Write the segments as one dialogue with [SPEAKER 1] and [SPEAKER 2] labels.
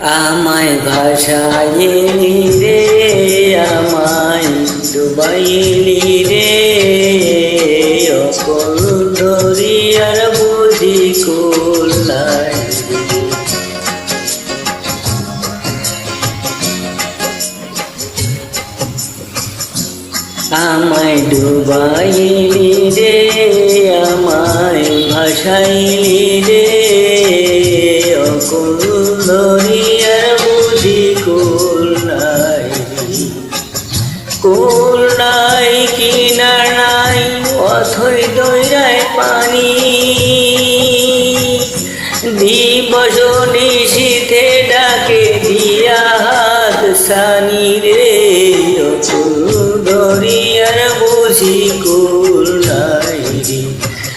[SPEAKER 1] আমায় ভাষাইলি রে আমায় ডুবাইলি রে। অকল দরিয়ার বুঝি কোলাই আমায় ডুবাইলি রে, আমায় ভাসাইলি রে। অকুল অথই দৈরায় পানি। দিবস নিশীথে ডাকে দিয়া হাত সানি রে। দরিয়ার বুঝি কুল নাই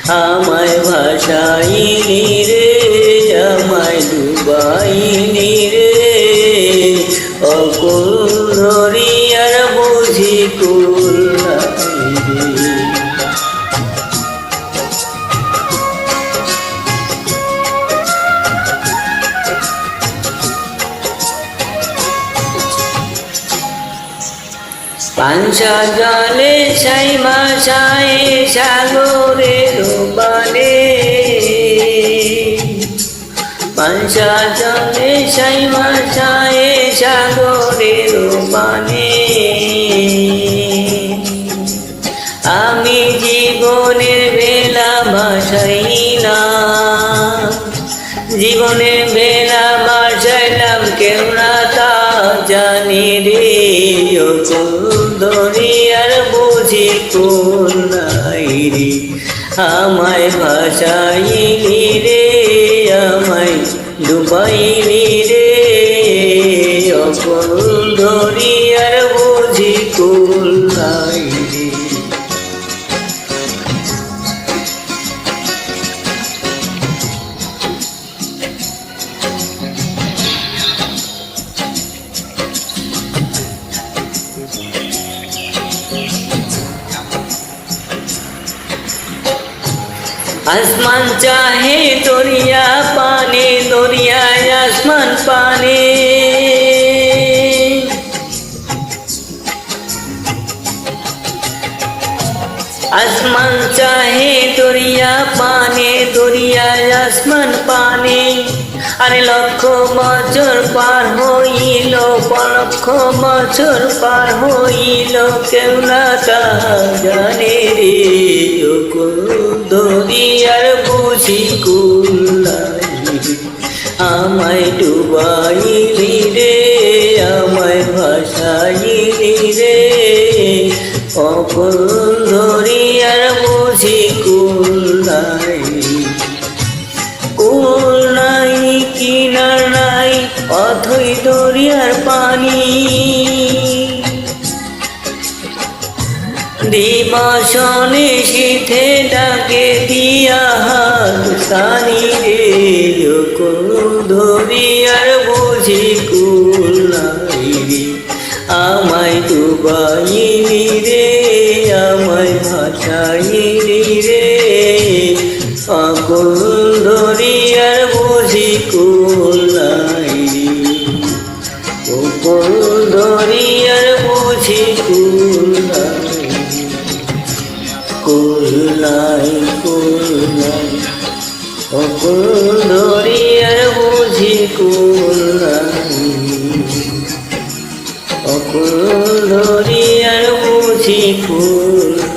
[SPEAKER 1] আমায় ভাষাই রে। পাঞ্চা জলে সাই মাসায় সাগরের বানে পাঞ্চা জলে সাই মাসায় সাগরের বানে আমি জীবনের বেলা ভাসাই না, জীবনের বেলা রে দরিয়ার বুঝি কোন নাই রে? আমায় ভাসাইলি রে, আমায় ডুবাইলি রে। অকল আর বুঝি কোন নাই রে আসমান চাহে দরিয়া পানে দরিয়ায় আসমান পানে আসমান চাহে দরিয়া পানে দরিয়ায় আসমান পানে আরে লক্ষ বছর পার হইল লক্ষ বছর পার হইল, কেউ না তা জানে রে দরিয়ার বুঝি আমায় ডুবাইলি রে, আমায় ভাসাইলি রে। অকল দরিয়ার বুঝি অথই দরিয়ার পানি। দিবাসনে শীতে ডাকে দিয়া হাত সানি রে কুল দরিয়ার বুঝি কুল নাই রে, আমায় ডুবাইলি রে, আমায় ভাসাইলি রে। অকুল অকুল দরিয়ার বুঝি কুল অকুল বুঝি কুল